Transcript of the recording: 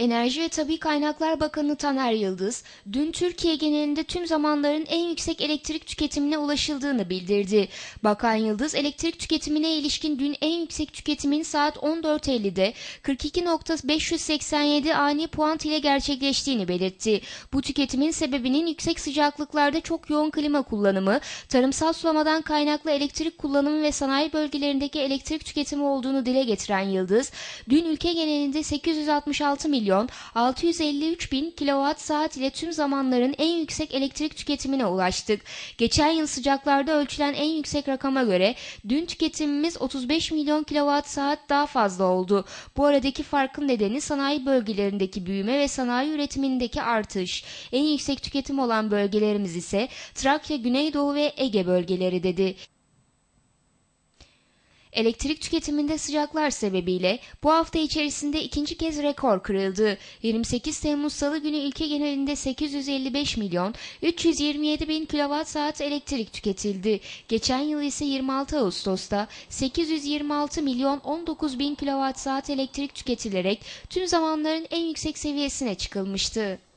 Enerji ve Tabi Kaynaklar Bakanı Taner Yıldız, dün Türkiye genelinde tüm zamanların en yüksek elektrik tüketimine ulaşıldığını bildirdi. Bakan Yıldız, elektrik tüketimine ilişkin dün en yüksek tüketimin saat 14.50'de 42.587 ani puan ile gerçekleştiğini belirtti. Bu tüketimin sebebinin yüksek sıcaklıklarda çok yoğun klima kullanımı, tarımsal sulamadan kaynaklı elektrik kullanımı ve sanayi bölgelerindeki elektrik tüketimi olduğunu dile getiren Yıldız, dün ülke genelinde 866 milyon 653 bin kilowatt saat ile tüm zamanların en yüksek elektrik tüketimine ulaştık. Geçen yıl sıcaklarda ölçülen en yüksek rakama göre dün tüketimimiz 35 milyon kilowatt saat daha fazla oldu. Bu aradaki farkın nedeni sanayi bölgelerindeki büyüme ve sanayi üretimindeki artış. En yüksek tüketim olan bölgelerimiz ise Trakya, Güneydoğu ve Ege bölgeleri dedi. Elektrik tüketiminde sıcaklar sebebiyle bu hafta içerisinde ikinci kez rekor kırıldı. 28 Temmuz Salı günü ülke genelinde 855 milyon 327 bin kilowatt saat elektrik tüketildi. Geçen yıl ise 26 Ağustos'ta 826 milyon 19 bin kilowatt saat elektrik tüketilerek tüm zamanların en yüksek seviyesine çıkılmıştı.